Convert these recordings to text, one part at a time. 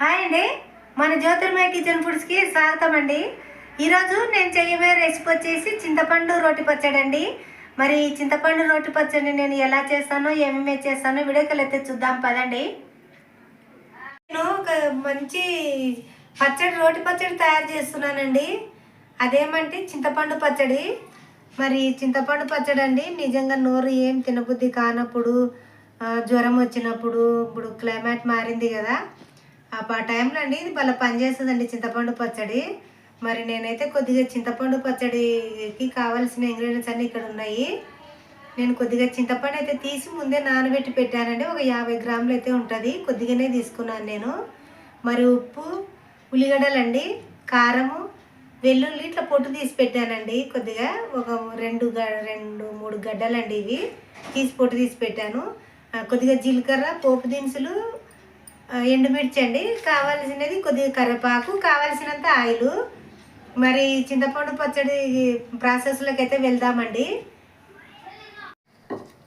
Hi అండి. మన జ్యోతిర్మయ kitchen ఫుడ్స్కి స్వాగతం అండి. ఈరోజు నేను చేయబోయే రెసిపీ వచ్చేసి చింతపండు రోటి పచ్చడి అండి. మరి చింతపండు రోటి పచ్చడి నేను ఎలా చేస్తానో ఏమేమి చేస్తానో వీడియోకి అయితే చూద్దాం పదండి. నేను ఒక మంచి పచ్చడి రోటి పచ్చడి తయారు చేస్తున్నానండి. అదేమంటే చింతపండు పచ్చడి. మరి చింతపండు పచ్చడి అండి నిజంగా నోరు ఏం తినబుద్ధి కానప్పుడు జ్వరం వచ్చినప్పుడు ఇప్పుడు క్లైమేట్ మారింది కదా. ఆ టైంలో అండి ఇది భలే పనిచేస్తుందండి చింతపండు పచ్చడి. మరి నేనైతే కొద్దిగా చింతపండు పచ్చడికి కావాల్సిన ఇంగ్రీడియంట్స్ అన్నీ ఇక్కడ ఉన్నాయి. నేను కొద్దిగా చింతపండు అయితే తీసి ముందే నానబెట్టి పెట్టానండి. ఒక యాభై గ్రాములు అయితే ఉంటుంది. కొద్దిగానే తీసుకున్నాను నేను. మరి ఉప్పు ఉల్లిగడ్డలండి కారము వెల్లుల్లి ఇట్లా పొట్టు తీసి పెట్టానండి. కొద్దిగా ఒక రెండు గ రెండు మూడు గడ్డలండి ఇవి. తీసి పొట్టు తీసి పెట్టాను. కొద్దిగా జీలకర్ర పోపు దినుసులు ఎండుమిర్చి అండి. కావాల్సినది కొద్దిగా కరివేపాకు కావాల్సినంత ఆయిల్. మరి చింతపండు పచ్చడి ప్రాసెస్లోకి అయితే వెళ్దామండి.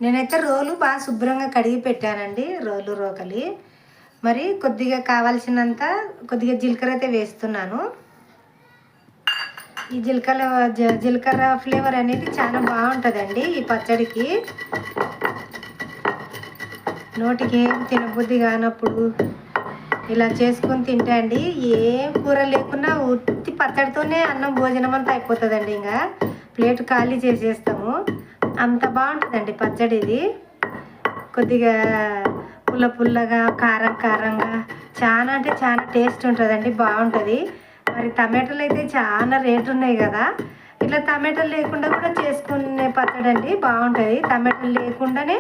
నేనైతే రోలు బాగా శుభ్రంగా కడిగి పెట్టానండి రోలు రోకలి. మరి కొద్దిగా కావాల్సినంత కొద్దిగా జీలకర్ర అయితే వేస్తున్నాను. ఈ జీలకర్ర జీలకర్ర ఫ్లేవర్ అనేది చాలా బాగుంటుందండి ఈ పచ్చడికి. నోటికి ఏం తినబుద్ధి కానప్పుడు ఇలా చేసుకొని తింటే అండి ఏం కూర లేకున్నా ఉత్తి పచ్చడితోనే అన్నం భోజనం అంతా అయిపోతుందండి ఇంకా. ప్లేట్ ఖాళీ చేసేస్తాము. అంత బాగుంటుందండి పచ్చడి ఇది. కొద్దిగా పుల్ల పుల్లగా కారం కారంగా చాలా అంటే చాలా టేస్ట్ ఉంటుందండి బాగుంటుంది. మరి టమాటాలు అయితే చాలా రేటు ఉన్నాయి కదా. ఇట్లా టమాటాలు లేకుండా కూడా చేసుకునే పచ్చడి అండి బాగుంటుంది. టమాటాలు లేకుండానే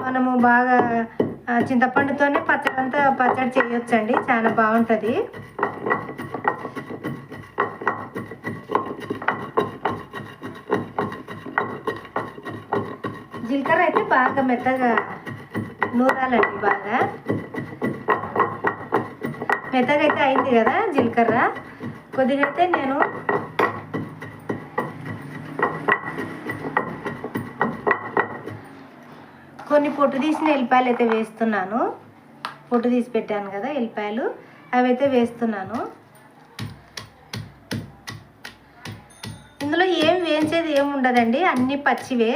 మనము బాగా చింతపండుతోనే పచ్చడి అంతా పచ్చడి చేయొచ్చండి. చాలా బాగుంటుంది. జీలకర్ర అయితే బాగా మెత్తగా నూరాలండి బాగా. మెత్తగా అయితే అయింది కదా జీలకర్ర. కొద్దిగా అయితే నేను కొన్ని పొట్టు తీసిన ఎల్లిపాయలు అయితే వేస్తున్నాను. పొట్టు తీసి పెట్టాను కదా ఎల్లిపాయలు. అవి అయితే వేస్తున్నాను. ఇందులో ఏం వేయించేది ఏం ఉండదండి అన్నీ పచ్చివే.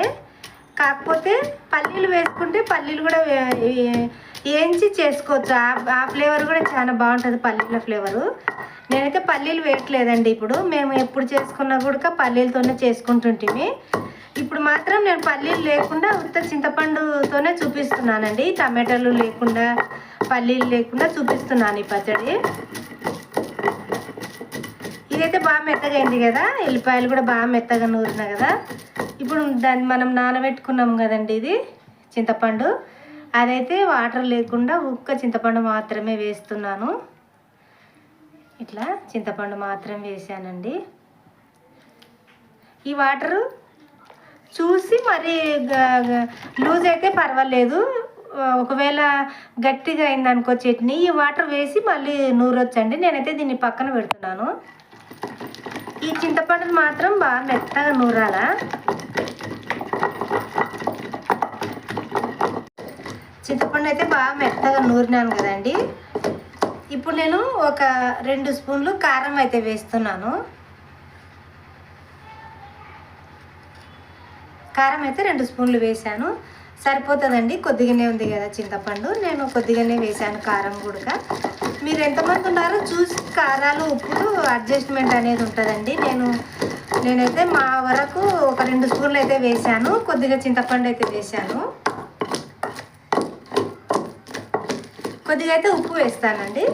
కాకపోతే పల్లీలు వేసుకుంటే పల్లీలు కూడా వేయించి చేసుకోవచ్చు. ఆ ఆ ఫ్లేవర్ కూడా చాలా బాగుంటుంది పల్లీల ఫ్లేవరు. నేనైతే పల్లీలు వేయట్లేదండి ఇప్పుడు. మేము ఎప్పుడు చేసుకున్నా కూడా పల్లీలతోనే చేసుకుంటుంటిమి. మాత్రం నేను పల్లీలు లేకుండా ఉత్త చింతపండుతోనే చూపిస్తున్నానండి. టమాటాలు లేకుండా పల్లీలు లేకుండా చూపిస్తున్నాను ఈ పచ్చడి. ఇదైతే బాగా మెత్తగా అయింది కదా. ఎల్లిపాయలు కూడా బాగా మెత్తగా నూరినా కదా. ఇప్పుడు దాన్ని మనం నానబెట్టుకున్నాం కదండి ఇది చింతపండు. అదైతే వాటర్ లేకుండా ఉక్క చింతపండు మాత్రమే వేస్తున్నాను. ఇట్లా చింతపండు మాత్రం వేసానండి. ఈ వాటరు చూసి మరి లూజ్ అయితే పర్వాలేదు. ఒకవేళ గట్టిగా అయింది అనుకో చట్నీ ఈ వాటర్ వేసి మళ్ళీ నూరొచ్చండి. నేనైతే దీన్ని పక్కన పెడుతున్నాను. ఈ చింతపండుని మాత్రం బాగా మెత్తగా నూరాలా? చింతపండు అయితే బాగా మెత్తగా నూరినాను కదండి. ఇప్పుడు నేను ఒక రెండు స్పూన్లు కారం అయితే వేస్తున్నాను. కారం అయితే రెండు స్పూన్లు వేశాను. సరిపోతుందండి. కొద్దిగానే ఉంది కదా చింతపండు. నేను కొద్దిగానే వేసాను కారం కూడా మీరు ఎంతమంది ఉన్నారో చూసి కారాలు ఉప్పులు అడ్జస్ట్మెంట్ అనేది ఉంటుందండి. నేను నేనైతే మా వరకు ఒక రెండు స్పూన్లు అయితే వేసాను కొద్దిగా చింతపండు అయితే వేసాను కొద్దిగా అయితే ఉప్పు వేస్తానండి.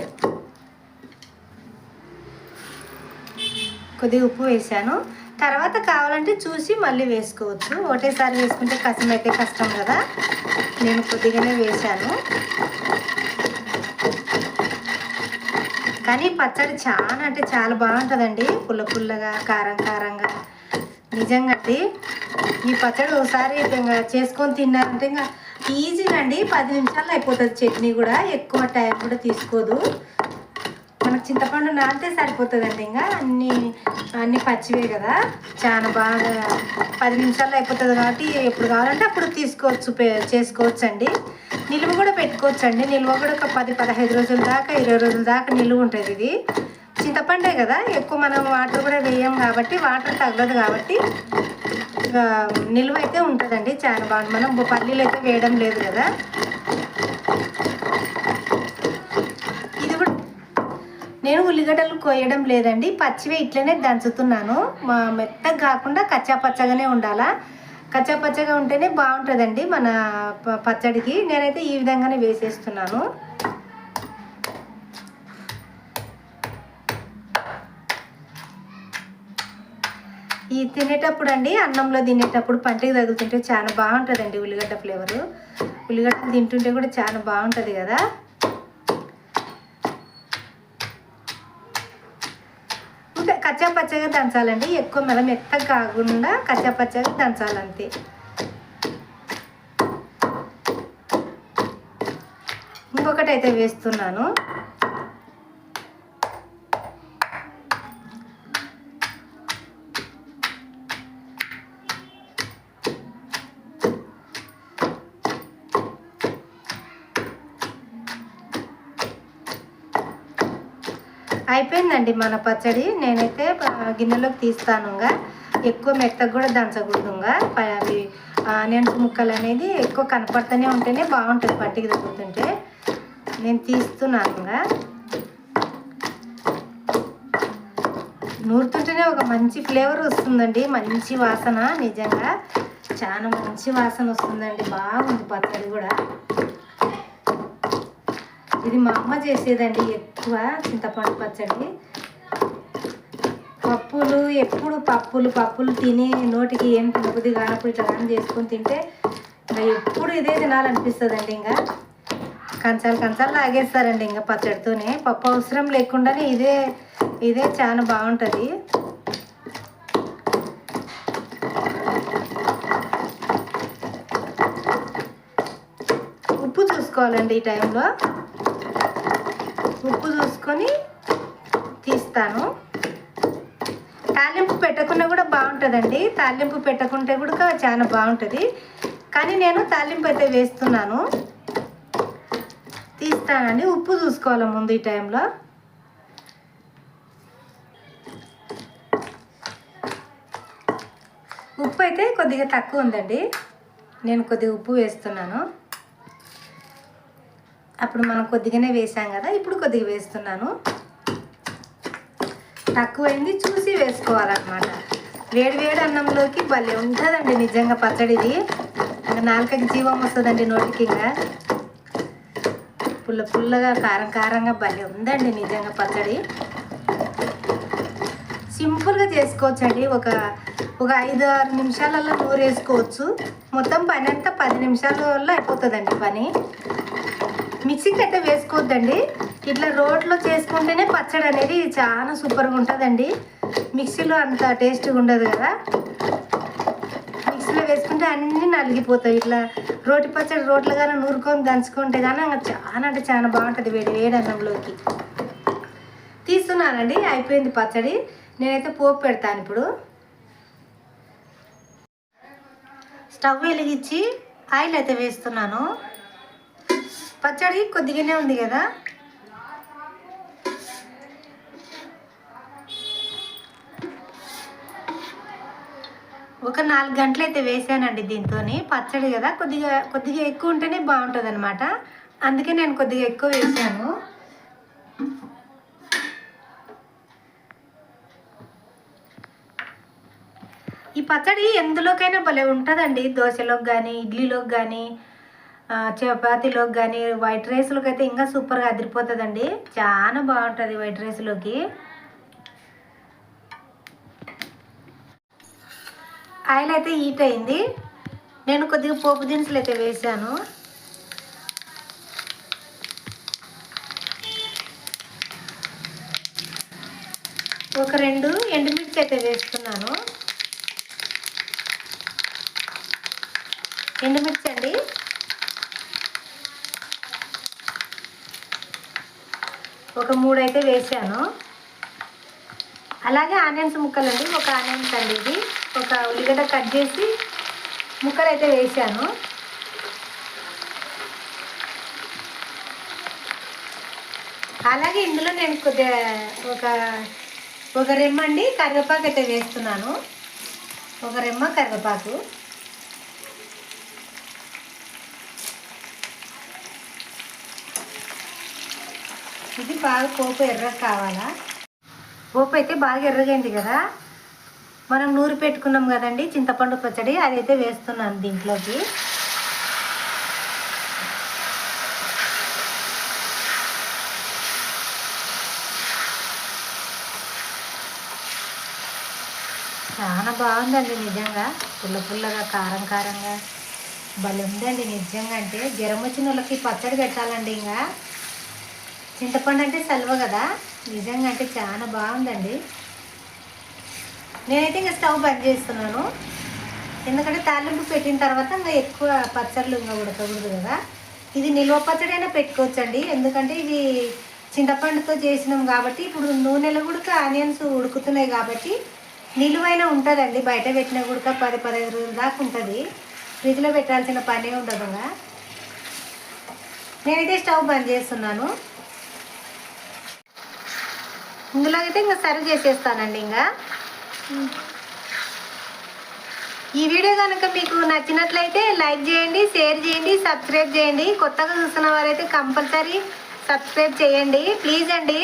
కొద్దిగా ఉప్పు వేసాను తర్వాత కావాలంటే చూసి మళ్ళీ వేసుకోవచ్చు. ఒకటేసారి వేసుకుంటే కష్టం అయితే కష్టం కదా. నేను కొద్దిగానే వేసాను కానీ పచ్చడి చాలా అంటే చాలా బాగుంటుందండి. పుల్ల పుల్లగా కారం కారంగా. నిజంగా అండి. ఈ పచ్చడి ఒకసారి ఇంకా చేసుకొని తిన్నారంటే ఇంకా ఈజీగా అండి. పది నిమిషాల్లో అయిపోతుంది చట్నీ కూడా. ఎక్కువ టైం కూడా తీసుకోదు. మనకు చింతపండు నానితే సరిపోతుందండి ఇంకా. అన్ని అన్ని పచ్చివే కదా. చాలా బాగా పది నిమిషాల్లో అయిపోతుంది కాబట్టి ఎప్పుడు కావాలంటే అప్పుడు తీసుకోవచ్చు పే- చేసుకోవచ్చు అండి నిల్వ కూడా పెట్టుకోవచ్చు అండి నిల్వ కూడా ఒక పది పదహైదు రోజుల దాకా ఇరవై రోజుల దాకా నిల్వ ఉంటుంది ఇది. చింతపండే కదా. ఎక్కువ మనం వాటర్ కూడా వేయం కాబట్టి వాటర్ తగ్గదు కాబట్టి నిలువ నిల్వ అయితే ఉంటుందండి. చాలా బాగుంది. మనం పల్లీలు అయితే వేయడం లేదు కదా ఇది కూడా నేను ఉల్లిగడ్డలు కోయడం లేదండి. పచ్చివే ఇట్లనే దంచుతున్నాను. మా మెత్తగా కాకుండా కచ్చా పచ్చగానే ఉండాలా. కచ్చా పచ్చగా ఉంటేనే బాగుంటుందండి మన పచ్చడికి. నేనైతే ఈ విధంగానే వేసేస్తున్నాను. ఈ తినేటప్పుడు అండి అన్నంలో తినేటప్పుడు పంటికి తగులుతుంటే చాలా బాగుంటుందండి ఉల్లిగడ్డ ఫ్లేవరు. ఉల్లిగడ్డలు తింటుంటే కూడా చాలా బాగుంటుంది కదా. కచ్చా పచ్చగా దంచాలండి. ఎక్కువ మెల మెత్తగా కాకుండా కచ్చా పచ్చగా దంచాలంతే. ఇంకొకటి అయితే వేస్తున్నాను. అయిపోయిందండి మన పచ్చడి. నేనైతే గిన్నెలోకి తీస్తాను ఎక్కువ మెత్తగా కూడా దంచకూడదు ప- అవి ఆనియన్స్ ముక్కలు అనేది ఎక్కువ కనపడుతూనే ఉంటేనే బాగుంటుంది పట్టికి తగ్గుతుంటే నేను తీస్తున్నాను నూరుతుంటేనే ఒక మంచి ఫ్లేవర్ వస్తుందండి. మంచి వాసన నిజంగా. చాలా మంచి వాసన వస్తుందండి. బాగుంది పచ్చడి కూడా. ఇది మా అమ్మ చేసేదండి ఎక్కువ చింతపండు పచ్చడి. పప్పులు ఎప్పుడు పప్పులు పప్పులు తిని నోటికి ఏం తినబుద్ధి కానప్పుడు ఇట్లా కానీ చేసుకొని తింటే ఇంకా ఎప్పుడు ఇదే తినాలనిపిస్తుందండి ఇంకా. కంచాలు కంచాలు లాగేస్తారండి ఇంకా పచ్చడితోనే. పప్పు అవసరం లేకుండానే ఇదే ఇదే చాలా బాగుంటుంది. ఉప్పు చూసుకోవాలండి ఈ టైంలో. ఉప్పు చూసుకొని తీస్తాను. తాలింపు పెట్టకుండా కూడా బాగుంటుందండి. తాలింపు పెట్టకుంటే కూడా చాలా బాగుంటుంది. కానీ నేను తాలింపు అయితే వేస్తున్నాను. తీస్తానండి. ఉప్పు చూసుకోవాలి ముందు ఈ టైంలో. ఉప్పు అయితే కొద్దిగా తక్కువ ఉందండి. నేను కొద్దిగా ఉప్పు వేస్తున్నాను. అప్పుడు మనం కొద్దిగానే వేసాం కదా ఇప్పుడు కొద్దిగా వేస్తున్నాను. తక్కువైంది చూసి వేసుకోవాలన్నమాట. వేడి వేడి అన్నంలోకి భలే ఉంటుందండి నిజంగా పచ్చడిది నాలుకకి జీవం వస్తుందండి నోటికి ఇంకా. పుల్ల పుల్లగా కారం కారంగా భలే ఉందండి నిజంగా పచ్చడి. సింపుల్గా చేసుకోవచ్చండి. ఒక ఒక ఐదు ఆరు నిమిషాలలో నూరేసుకోవచ్చు. మొత్తం పని అంతా పది నిమిషాలలో అయిపోతుందండి పని. మిక్సీకి అయితే వేసుకోవద్దండి. ఇట్లా రోట్లో చేసుకుంటేనే పచ్చడి అనేది చాలా సూపర్గా ఉంటుందండి. మిక్సీలో అంత టేస్ట్గా ఉండదు కదా. మిక్సీలో వేసుకుంటే అన్నీ నలిగిపోతాయి. ఇట్లా రోటి పచ్చడి రోట్లో కానీ నూరుకొని దంచుకుంటే కానీ ఇంకా చాలా అంటే చాలా బాగుంటుంది వేడి వేడి అన్నంలోకి. తీస్తున్నానండి. అయిపోయింది పచ్చడి. నేనైతే పోపు పెడతాను ఇప్పుడు. స్టవ్ వెలిగించి ఆయిల్ అయితే వేస్తున్నాను. పచ్చడి కొద్దిగానే ఉంది కదా? ఒక నాలుగు గంటలు అయితే వేసానండి దీంతో పచ్చడి కదా కొద్దిగా కొద్దిగా ఎక్కువ ఉంటేనే బాగుంటుంది అనమాట అందుకే నేను కొద్దిగా ఎక్కువ వేసాను. ఈ పచ్చడి ఎందులోకైనా భలే ఉంటుందండి. దోశలోకి కానీ ఇడ్లీలోకి కానీ చపాతీలోకి కానీ వైట్ రైస్లోకి అయితే ఇంకా సూపర్గా అదిరిపోతుందండి. చాలా బాగుంటుంది వైట్ రైస్లోకి ఆయిల్ అయితే హీట్ అయింది. నేను కొద్దిగా పోపు దినుసులు అయితే వేసాను. ఒక రెండు ఎండుమిర్చి అయితే వేస్తున్నాను ఎండుమిర్చి అండి ఒక మూడు అయితే వేసాను. అలాగే ఆనియన్స్ ముక్కలు అండి ఒక ఆనియన్స్ అండి ఇది. ఒక ఉల్లిగడ్డ కట్ చేసి ముక్కలు అయితే వేసాను. అలాగే ఇందులో నేను కొద్దిగా ఒక ఒక రెమ్మ అండి కరివేపాకు అయితే వేస్తున్నాను. ఒక రెమ్మ కరివేపాకు. ఇది బాగా పోపు ఎర్రగా కావాలా? పోపు అయితే బాగా ఎర్రగైంది కదా? మనం నూరు పెట్టుకున్నాం కదండి చింతపండు పచ్చడి అదైతే వేస్తున్నాను దీంట్లోకి. చాలా బాగుందండి నిజంగా. పుల్ల పుల్లగా కారం కారంగా. భలే ఉందండి నిజంగా అంటే. జ్వరం వచ్చిన వాళ్ళకి పచ్చడి పెట్టాలండి ఇంకా. చింతపండు అంటే సల్వ కదా? నిజంగా అంటే చాలా బాగుందండి. నేనైతే ఇంకా స్టవ్ బంద్ చేస్తున్నాను. ఎందుకంటే తాలింపు పెట్టిన తర్వాత ఇంకా ఎక్కువ పచ్చళ్ళు ఇంకా ఉడకకూడదు కదా. ఇది నిల్వ పచ్చడి అయినా పెట్టుకోవచ్చండి. ఎందుకంటే ఇది చింతపండుతో చేసినాం కాబట్టి ఇప్పుడు నూనెలు కూడా ఆనియన్స్ ఉడుకుతున్నాయి కాబట్టి నిలువైన ఉంటుందండి. బయట పెట్టిన కూడా పది పదహైదు రోజుల దాకా ఉంటుంది. ఫ్రిడ్జ్లో పెట్టాల్సిన పనే ఉండదు కదా. నేనైతే స్టవ్ బంద్ చేస్తున్నాను. ఇందులో అయితే ఇంకా సర్వ్ చేసేస్తానండి ఇంకా. ఈ వీడియో కనుక మీకు నచ్చినట్లయితే లైక్ చేయండి షేర్ చేయండి సబ్స్క్రైబ్ చేయండి. కొత్తగా చూస్తున్న వారైతే కంపల్సరీ సబ్స్క్రైబ్ చేయండి. ప్లీజ్ అండి.